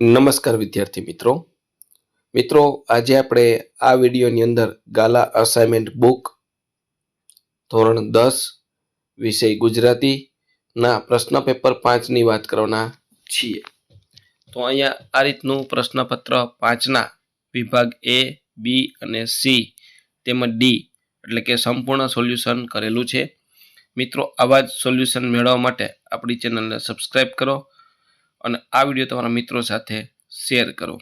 નમસ્કાર વિદ્યાર્થી મિત્રો. મિત્રો, આજે આપણે આ વિડીયોની અંદર ગાલા અસાઇનમેન્ટ બુક ધોરણ દસ વિષય ગુજરાતીના પ્રશ્ન પેપર પાંચની વાત કરવાના છીએ. તો અહીંયા આ રીતનું પ્રશ્નપત્ર પાંચના વિભાગ એ, બી અને સી તેમજ ડી એટલે કે સંપૂર્ણ સોલ્યુશન કરેલું છે. મિત્રો, આવા જ સોલ્યુશન મેળવવા માટે આપણી ચેનલને સબસ્ક્રાઈબ કરો અને આ વીડિયો તમારા મિત્રો સાથે શેર કરો.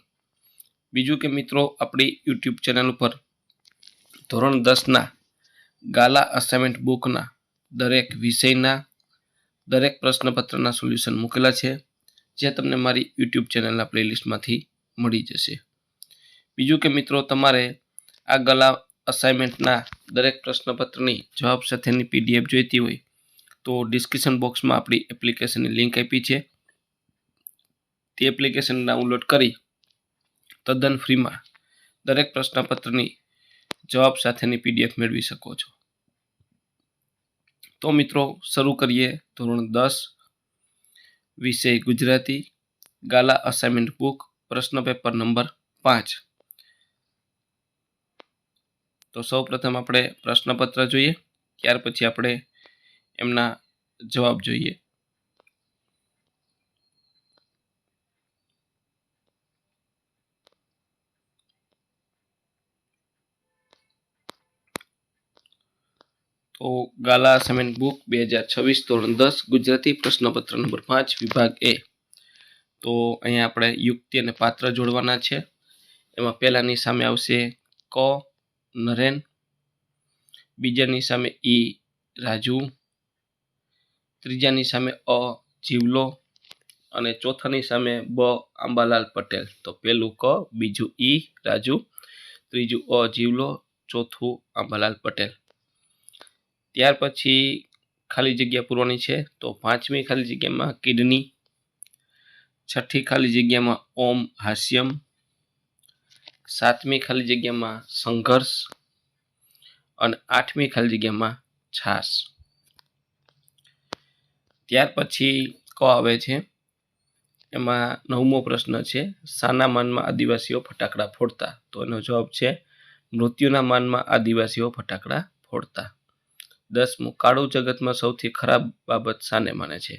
બીજું કે મિત્રો, આપણી યુટ્યુબ ચેનલ ઉપર ધોરણ દસના ગાલા અસાઇનમેન્ટ બુકના દરેક વિષયના, દરેક પ્રશ્નપત્રના સોલ્યુશન મૂકેલા છે, જે તમને મારી યુટ્યુબ ચેનલના પ્લેલિસ્ટમાંથી મળી જશે. બીજું કે મિત્રો, તમારે આ ગલા અસાઇનમેન્ટના દરેક પ્રશ્નપત્રની જવાબ સાથેની પીડીએફ જોઈતી હોય તો ડિસ્ક્રિપ્શન બોક્સમાં આપણી એપ્લિકેશનની લિંક આપી છે. તે એપ્લિકેશન ડાઉનલોડ કરી તદ્દન ફ્રીમાં દરેક પ્રશ્નપત્રની જવાબ સાથેની પીડીએફ મેળવી શકો છો. તો મિત્રો, શરૂ કરીએ ધોરણ દસ, વિષય ગુજરાતી, ગાલા અસાઇનમેન્ટ બુક પ્રશ્ન પેપર નંબર પાંચ. તો સૌ પ્રથમ આપણે પ્રશ્નપત્ર જોઈએ, ત્યાર પછી આપણે એમના જવાબ જોઈએ. તો ગાલા સેમેન્ટ બુક બે હજાર છવ્વીસ ધોરણ દસ, ગુજરાતી પ્રશ્નપત્ર નંબર પાંચ, વિભાગ એ. તો અહીંયા આપણે યુક્તિ અને પાત્ર જોડવાના છે. એમાં પહેલાંની સામે આવશે ક, નરેન. બીજાની સામે ઈ, રાજુ. ત્રીજાની સામે અ, જીવલો. અને ચોથાની સામે બ, આંબાલાલ પટેલ. તો પહેલું ક, બીજું ઈ, રાજુ. ત્રીજું અ, જીવલો. ચોથું આંબાલાલ પટેલ. ત્યાર પછી ખાલી જગ્યા પૂરવાની છે. તો પાંચમી ખાલી જગ્યામાં કિડની, છઠ્ઠી ખાલી જગ્યામાં ઓમ હાસ્યમ, સાતમી ખાલી જગ્યામાં સંઘર્ષ અને આઠમી ખાલી જગ્યામાં છાસ ત્યાર પછી ક આવે છે. એમાં નવમો પ્રશ્ન છે સાના માનમાં આદિવાસીઓ ફટાકડા ફોડતા? તો એનો જવાબ છે, મૃત્યુના માનમાં આદિવાસીઓ ફટાકડા ફોડતા. દસમું કાળું જગતમાં સૌથી ખરાબ બાબત સાને માને છે?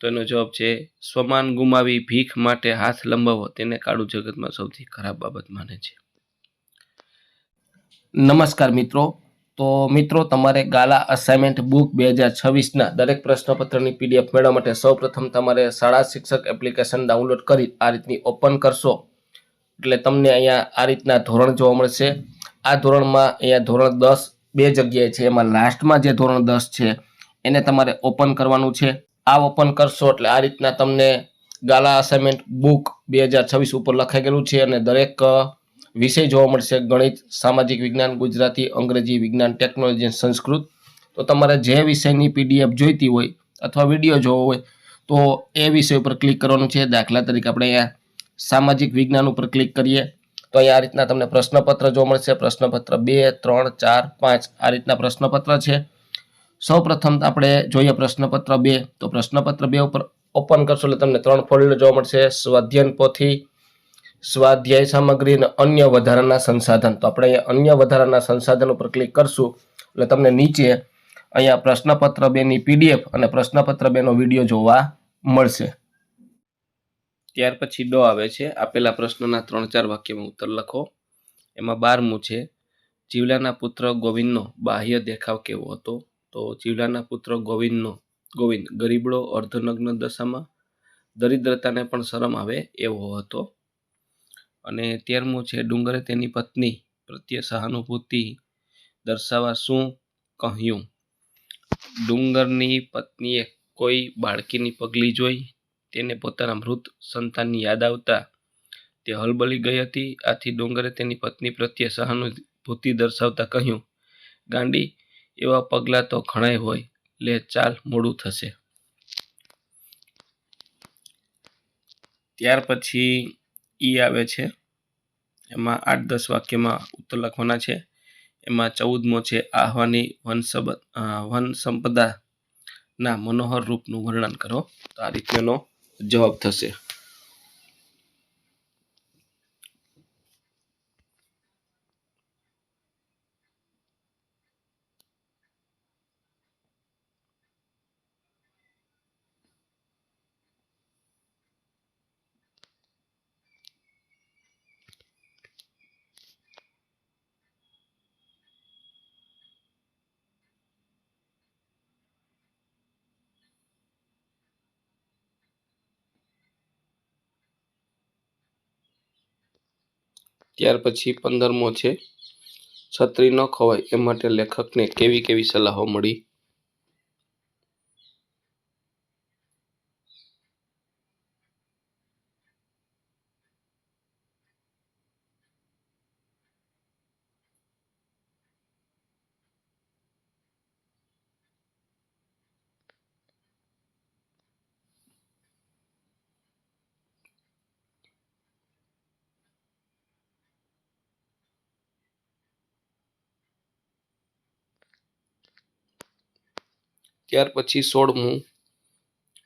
તો એનો જવાબ છે, સ્વમાન ગુમાવી ભીખ માટે હાથ લંબાવો, તેને કાળું જગતમાં સૌથી ખરાબ બાબત માને છે. નમસ્કાર મિત્રો. તો મિત્રો, તમારે ગાલા અસાઇનમેન્ટ બુક બે હજાર છવ્વીસના દરેક પ્રશ્નપત્રની પીડીએફ મેળવવા માટે સૌપ્રથમ તમારે શાળા શિક્ષક એપ્લિકેશન ડાઉનલોડ કરી આ રીતની ઓપન કરશો. એટલે તમને અહીંયા આ રીતના ધોરણ જોવા મળશે. આ ધોરણમાં અહીંયા ધોરણ દસ બે જગ્યાએ છે, એમાં લાસ્ટમાં જે ધોરણ દસ છે, એને તમારે ઓપન કરવાનું છે. આ ઓપન કરશો એટલે આ રીતના તમને ગાલા અસાઇનમેન્ટ બુક બે હજાર છવ્વીસ ઉપર લખાઈ ગયેલું છે અને દરેક વિષય જોવા મળશે. ગણિત, સામાજિક વિજ્ઞાન, ગુજરાતી, અંગ્રેજી વિજ્ઞાન ટેકનોલોજી સંસ્કૃત. તો તમારે જે વિષયની પીડીએફ જોઈતી હોય અથવા વીડિયો જોવો હોય, તો એ વિષય ઉપર ક્લિક કરવાનું છે. દાખલા તરીકે આપણે અહીંયા સામાજિક વિજ્ઞાન ઉપર ક્લિક કરીએ. તો અહીંયા આ રીતના તમને પ્રશ્નપત્ર જોવા મળશે. પ્રશ્નપત્ર બે, ત્રણ, ચાર, પાંચ આ રીતના પ્રશ્નપત્ર છે. સૌ પ્રથમ આપણે જોઈએ પ્રશ્નપત્ર બે. તો પ્રશ્નપત્ર બે ઉપર ઓપન કરશો એટલે તમને ત્રણ ફોલ્ડ જોવા મળશે. સ્વાધ્યન પોથી, સ્વાધ્યાય સામગ્રી અને અન્ય વધારાના સંસાધન. તો આપણે અહીંયા અન્ય વધારાના સંસાધન ઉપર ક્લિક કરશું એટલે તમને નીચે અહીંયા પ્રશ્નપત્ર બેની પીડીએફ અને પ્રશ્નપત્ર બેનો વીડિયો જોવા મળશે. ત્યાર પછી ડો આવે છે. આપેલા પ્રશ્નના ત્રણ ચાર વાક્યમાં ઉત્તર લખો. એમાં બારમું છે, જીવલાના પુત્ર ગોવિંદનો બાહ્ય દેખાવ કેવો હતો? તો જીવલાના પુત્ર ગોવિંદનો, ગોવિંદ, ગરીબડો અર્ધનગ્ન દશામાં દરિદ્રતાને પણ શરમ આવે એવો હતો. અને તેરમું છે, ડુંગરે તેની પત્ની પ્રત્યે સહાનુભૂતિ દર્શાવવા શું કહ્યું? ડુંગરની પત્નીએ કોઈ બાળકીની પગલી જોઈ. તેને પોતાના મૃત સંતાનની યાદ આવતા તે હલબલી ગઈ હતી. આથી ડુંગરે તેની પત્ની પ્રત્યે સહાનુભૂતિ દર્શાવતા કહ્યું, ગાંડી, એવા પગલાં તો ઘણાય હોય. લે, ચાલ, મોડું થશે. ત્યાર પછી ઈ આવે છે. એમાં આઠ, દસ વાક્યમાં ઉત્તર લખવાના છે. એમાં ચૌદમો છે, આહવાની વન વન સંપદાના મનોહર રૂપનું વર્ણન કરો. તો આ રીતેનો જવાબ થશે. ત્યાર પછી પંદરમો છે. છત્રી ન ખવાય એ માટે લેખકને કેવી કેવી સલાહો મળી? ત્યાર પછી સોળમું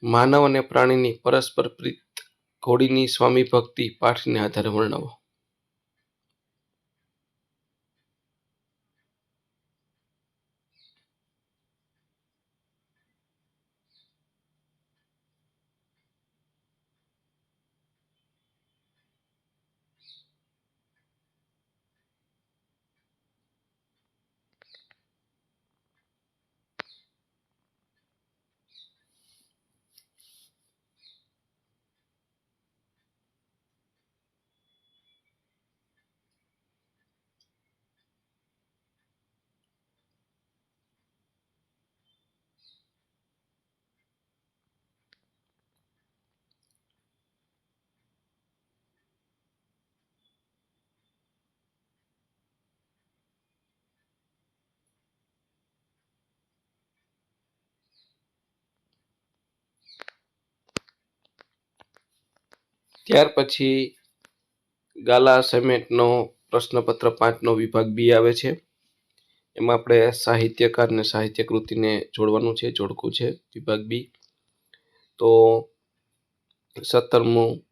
માનવ અને પ્રાણીની પરસ્પર પ્રીત ઘોડીની સ્વામી ભક્તિ પાઠને આધારે વર્ણવો. ત્યાર પછી ગાલા અસાઇનમેન્ટનો પ્રશ્નપત્ર પાંચનો વિભાગ બી આવે છે. એમાં આપણે સાહિત્યકાર અને સાહિત્ય કૃતિને જોડવાનું છે, જોડકું છે વિભાગ બી. તો સત્તરમું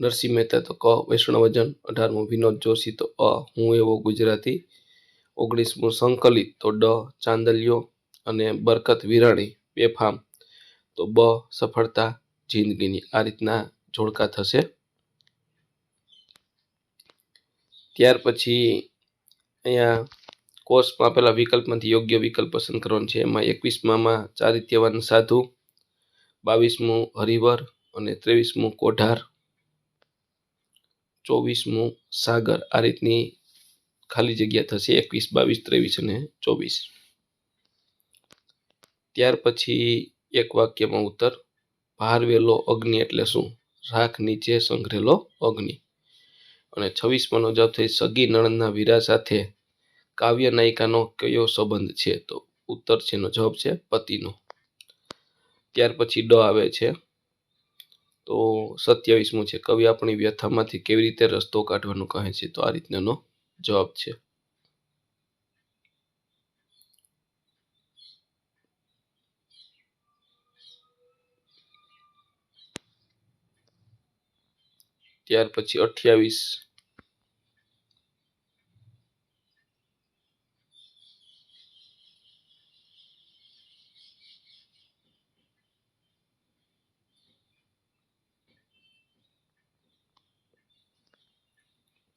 નરસિંહ મહેતા તો ક, વૈષ્ણવજન. અઢારમું વિનોદ જોશી તો અ, હું એવો ગુજરાતી. ઓગણીસમું સંકલિત તો ડ, ચાંદલિયો. અને બરકત વિરાણી, બેફામ તો બ, સફળતા, જિંદગીની. આ રીતના જોડકા થશે. ત્યાર પછી અહીંયા કોર્સમાં આપેલા વિકલ્પમાંથી યોગ્ય વિકલ્પ પસંદ કરવાનો છે. એમાં એકવીસમાં ચારિત્યવાન સાધુ, બાવીસમું હરિવર અને ત્રેવીસમું કોઢાર, ચોવીસમું સાગર. આ રીતની ખાલી જગ્યા થશે એકવીસ, બાવીસ, ત્રેવીસ અને ચોવીસ. ત્યાર પછી એક વાક્યમાં ઉત્તર ભારવેલો અગ્નિ એટલે શું? રાખ નીચે સંઘરેલો અગ્નિ. અને છવ્વીસમાંનો જવાબ થઈ સગી નણંદના વીરા સાથે કાવ્ય નાયિકાનો કયો સંબંધ છે? તો ઉત્તર છે એનો જવાબ છે પતિનો. ત્યાર પછી ડ આવે છે. તો સત્યાવીસમું છે. કવિ આપણી વ્યથામાંથી કેવી રીતે રસ્તો કાઢવાનું કહે છે? તો આ રીતનાનો જવાબ છે. ત્યાર પછી અઠ્યાવીસ.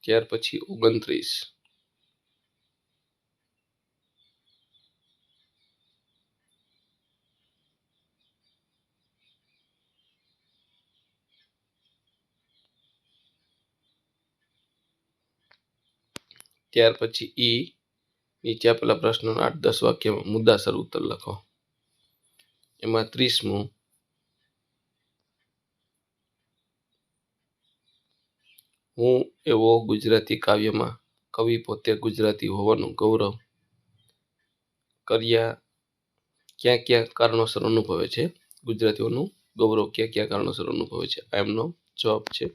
ત્યાર પછી ઓગણત્રીસ. ત્યાર પછી ઈ નીચે આપેલા પ્રશ્નોના આઠ દસ વાક્યમાં મુદ્દાસર ઉત્તર લખો. એમાં ત્રીસમું, હું એવો ગુજરાતી કાવ્યમાં કવિ પોતે ગુજરાતી હોવાનું ગૌરવ કર્યા ક્યાં ક્યાં કારણોસર અનુભવે છે? ગુજરાતીઓનું ગૌરવ ક્યાં ક્યાં કારણોસર અનુભવે છે? એમનો જવાબ છે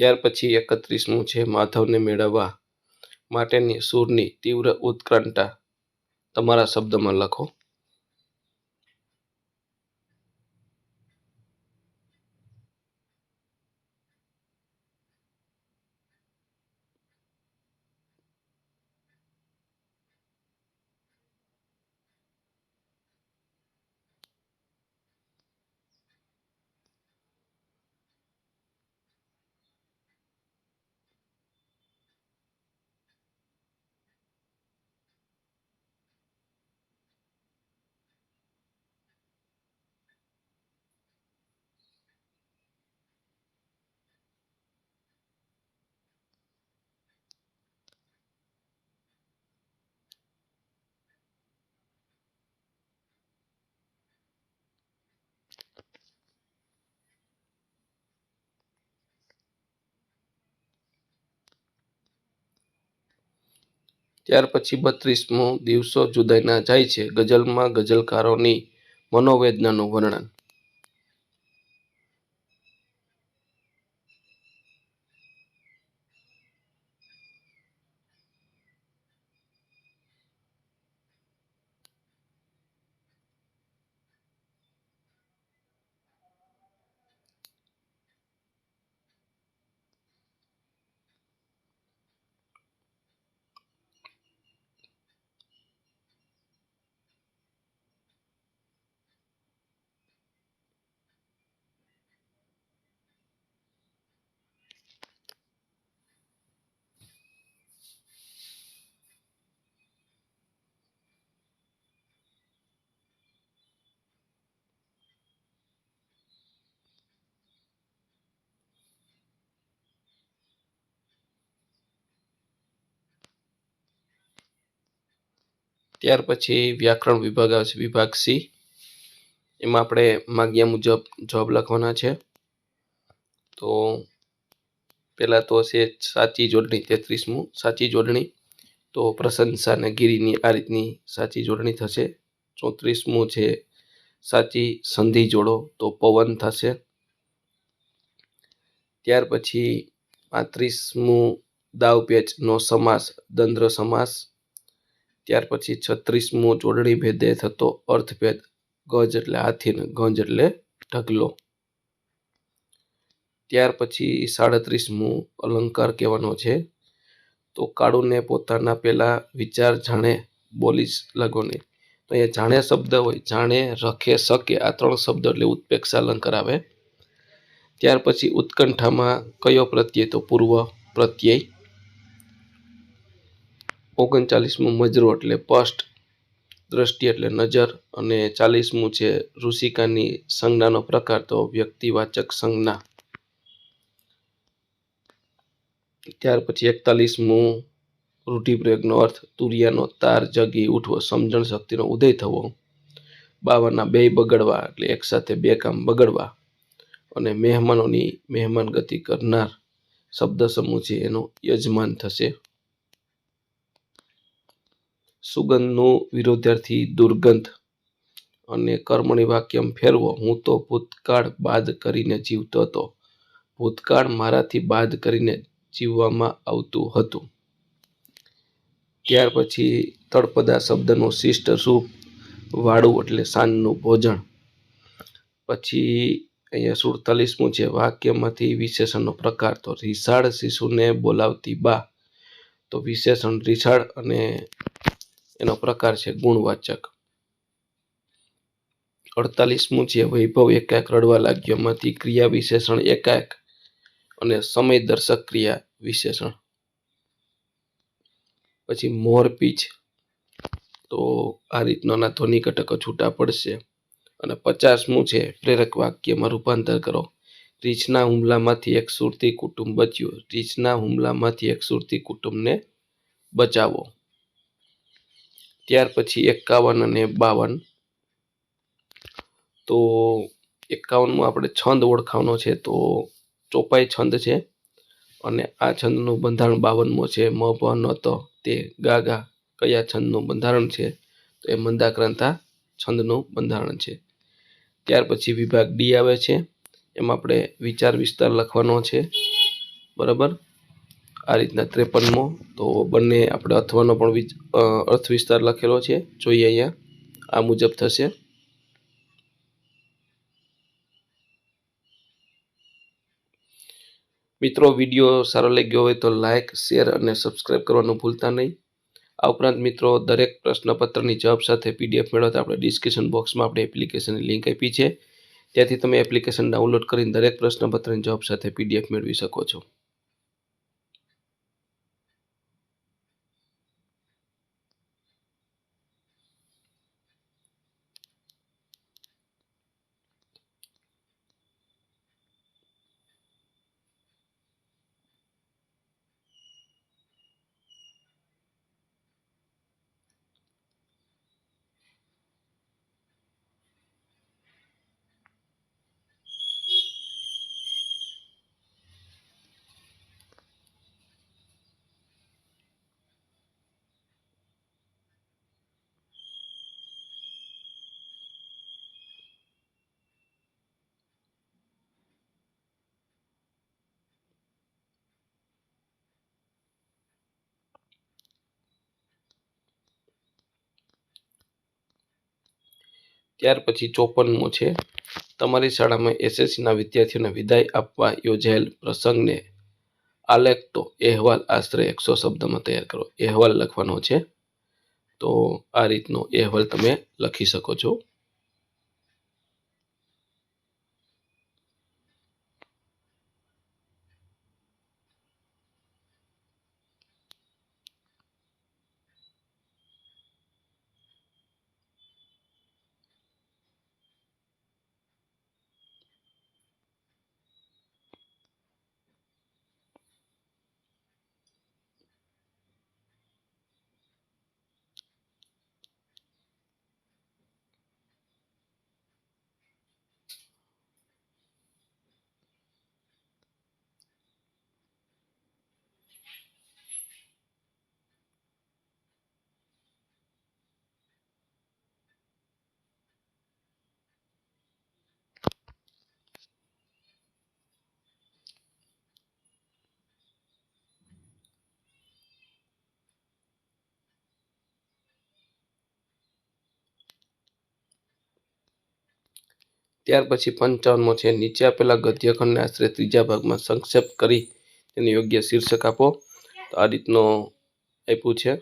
ત્યાર પછી એકત્રીસમું છે માધવને મેળવવા માટેની સૂરની તીવ્ર ઉત્કંઠા તમારા શબ્દમાં લખો. ત્યાર પછી બત્રીસમું દિવસો જુદાઈના જાય છે ગઝલમાં ગઝલકારોની મનોવેદનાનું વર્ણન. ત્યાર પછી વ્યાકરણ વિભાગ આવશે વિભાગ સી. એમાં આપણે માગ્યા મુજબ જવાબ લખવાના છે. તો પહેલાં તો છે સાચી જોડણી તેત્રીસમું, સાચી જોડણી. તો પ્રશંસા અને ગીરીની આ રીતની સાચી જોડણી થશે. ચોત્રીસમું છે સાચી સંધિ જોડો, તો પવન થશે. ત્યાર પછી પાંત્રીસમું દાવપેચનો સમાસ, દંદ્ર સમાસ. ત્યાર પછી છત્રીસમું જોડણી ભેદે થતો અર્થભેદ ગજ એટલે હાથી ને ગંજ એટલે ઢગલો. ત્યાર પછી સાડત્રીસમું અલંકાર કહેવાનો છે. તો કાળુને પોતાના પહેલા વિચાર જાણે બોલીશ લગોને તો અહીંયા જાણે શબ્દ હોય, જાણે, રખે, શકે આ ત્રણ શબ્દ એટલે ઉત્પેક્ષ અલંકાર આવે. ત્યાર પછી ઉત્કંઠામાં કયો પ્રત્યય? તો પૂર્વ પ્રત્યય. ઓગણચાલીસમું મજરો એટલે સ્પષ્ટ દ્રષ્ટિ એટલે નજર અને ચાલીસમું છે ઋષિકાની સંજ્ઞાનો પ્રકાર તો વ્યક્તિવાચક સંજ્ઞા. ત્યાર પછી એકતાલીસમું રૂઢિપ્રયોગનો અર્થ તુરિયાનો તાર જગી ઉઠવો સમજણ શક્તિનો ઉદય થવો. બાવનના બે બગડવા એટલે એકસાથે બે કામ બગડવા અને મહેમાનોની મહેમાન ગતિ કરનાર શબ્દ સમૂહ છે એનો યજમાન થશે. સુગંધનું વિરોધાર્થી દુર્ગંધ અને કર્મણી વાક્યમ ફેરવો. હું તો ભૂતકાળ બાદ કરીને જીવતો હતો. ભૂતકાળ મારાથી બાદ કરીને જીવવામાં આવતું હતું. ત્યાર પછી તળપદા શબ્દનું શિષ્ટ સૂપ વાળું એટલે સાંજનું ભોજન. પછી અહીંયા સુડતાલીસમું છે, વાક્યમાંથી વિશેષણનો પ્રકાર. તો રીસાળ શિશુને બોલાવતી બા. તો વિશેષણ રીસાળ અને એનો પ્રકાર છે ગુણવાચક. અડતાલીસમું છે વૈભવ એકાએક રડવા લાગ્યો. માંથી ક્રિયા વિશેષણ એકાએક અને સમય દર્શક ક્રિયા વિશેષણ. પછી મોરપીછ તો આ રીતના ધ્વનિ ઘટકો છૂટા પડશે. અને પચાસમું છે પ્રેરક વાક્યમાં રૂપાંતર કરો. રીછના હુમલામાંથી એક સુરતી કુટુંબ બચ્યું. રીછના હુમલામાંથી એક સુરતી કુટુંબને બચાવો. ત્યાર પછી એકાવન અને બાવન. તો એકાવનમાં આપણે છંદ ઓળખાવાનો છે, તો ચોપાઈ છંદ છે અને આ છંદનું બંધારણ બાવનમો છે. મ, પ, ન, ત, તે, ગા ગા કયા છંદનું બંધારણ છે, તો એ મંદાક્રાંતા છંદનું બંધારણ છે. ત્યાર પછી વિભાગ ડી આવે છે, એમાં આપણે વિચાર વિસ્તાર લખવાનો છે. બરાબર? આ રીતના ત્રેપનમો. તો બંને આપણે અથવાનો પણ અર્થ વિસ્તાર લખેલો છે. જોઈએ અહીંયા. આ મુજબ થશે. મિત્રો, વીડિયો સારો લાગ્યો હોય તો લાઇક શેર અને સબસ્ક્રાઈબ કરવાનું ભૂલતા નહીં. આ ઉપરાંત મિત્રો, દરેક પ્રશ્નપત્રની જવાબ સાથે પીડીએફ મેળવતા આપણે ડિસ્ક્રિપ્શન બોક્સમાં આપણે એપ્લિકેશનની લિંક આપી છે. ત્યાંથી તમે એપ્લિકેશન ડાઉનલોડ કરીને દરેક પ્રશ્નપત્રની જવાબ સાથે પીડીએફ મેળવી શકો છો. ત્યાર પછી ચોપનમું છે. તમારી શાળામાં એસએસસીના વિદ્યાર્થીઓને વિદાય આપવા યોજાયેલ પ્રસંગને આલેખતો અહેવાલ આશરે એકસો શબ્દમાં તૈયાર કરો. અહેવાલ લખવાનો છે. તો આ રીતનો અહેવાલ તમે લખી શકો છો. ત્યાર પછી પંચાવનમો છે. નીચે આપેલા ગદ્યખંડને આશરે ત્રીજા ભાગમાં સંક્ષેપ કરી તેને યોગ્ય શીર્ષક આપો. તો આ રીતનો આપ્યું છે.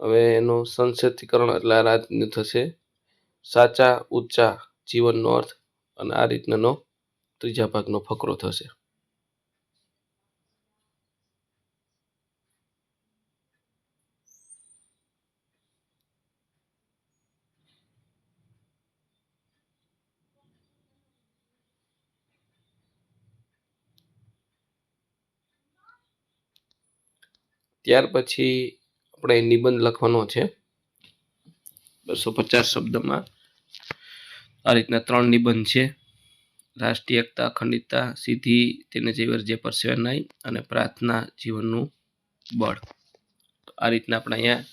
હવે એનું સંક્ષેપ્તીકરણ એટલે આ રીતનું થશે. સાચા, ઊંચા જીવનનો અર્થ અને આ રીતનાનો ત્રીજા ભાગનો ફકરો થશે. ત્યાર પછી આપણે નિબંધ લખવાનો છે. બસો પચાસ શબ્દમાં આ રીતના ત્રણ નિબંધ છે. રાષ્ટ્રીય, એકતા, અખંડિતતા સીધી તેને જેવર જે પરસેવા નહીં અને પ્રાર્થના, જીવનનું બળ. આ રીતના આપણે અહીંયા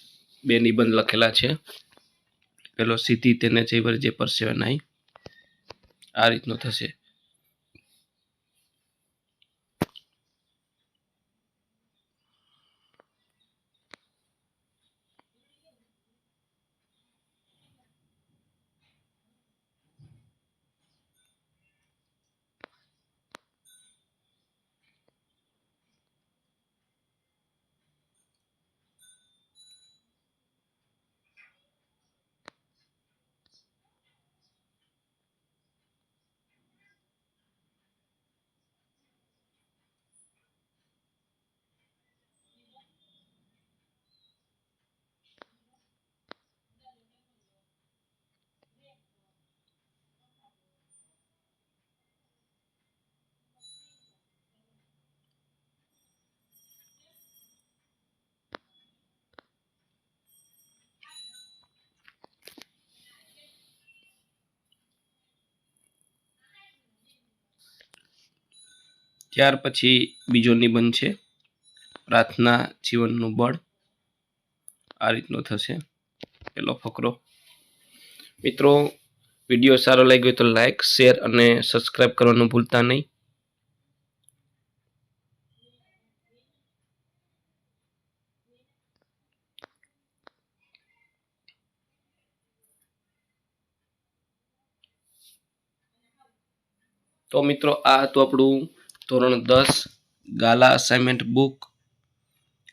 બે નિબંધ લખેલા છે. પેલો સીધી તેને જેવર જે પરસેવા નહીં આ રીતનો થશે. ત્યાર પછી બીજો નિબંધ છે, પ્રાર્થના જીવનનું બળ. આ રીતનો થશે. પેલો ફકરો. મિત્રો, વીડિયો સારો લાગ્યો તો લાઈક, શેર અને સબસ્ક્રાઈબ કરવાનું ભૂલતા નહીં. તો મિત્રો, આ હતું આપણું ધોરણ દસ, ગાલા અસાઇનમેન્ટ બુક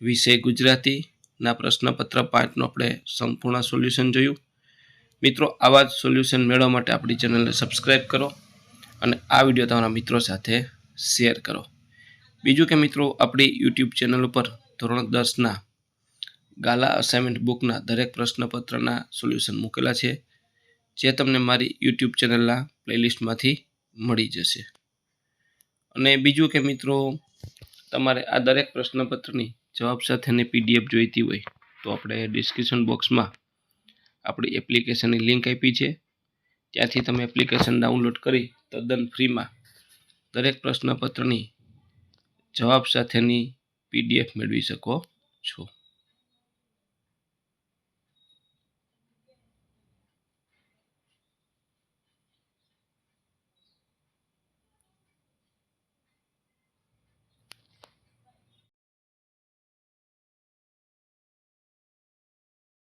વિષય ગુજરાતીના પ્રશ્નપત્ર પાંચનું આપણે સંપૂર્ણ સોલ્યુશન જોયું. મિત્રો, આવા જ સોલ્યુશન મેળવવા માટે આપણી ચેનલને સબસ્ક્રાઈબ કરો અને આ વીડિયો તમારા મિત્રો સાથે શેર કરો. બીજું કે મિત્રો, આપણી યુટ્યુબ ચેનલ ઉપર ધોરણ દસના ગાલા અસાઇનમેન્ટ બુકના દરેક પ્રશ્નપત્રના સોલ્યુશન મૂકેલા છે. જે તમને મારી યુટ્યુબ ચેનલના પ્લેલિસ્ટમાંથી મળી જશે. અને બીજું કે મિત્રો, તમારે આ દરેક પ્રશ્નપત્રની જવાબ સાથેની પીડીએફ જોઈતી હોય, તો આપણે ડિસ્ક્રિપ્શન બોક્સમાં આપણી એપ્લિકેશનની લિંક આપી છે. ત્યાંથી તમે એપ્લિકેશન ડાઉનલોડ કરી તદ્દન ફ્રીમાં દરેક પ્રશ્નપત્રની જવાબ સાથેની પીડીએફ મેળવી શકો છો.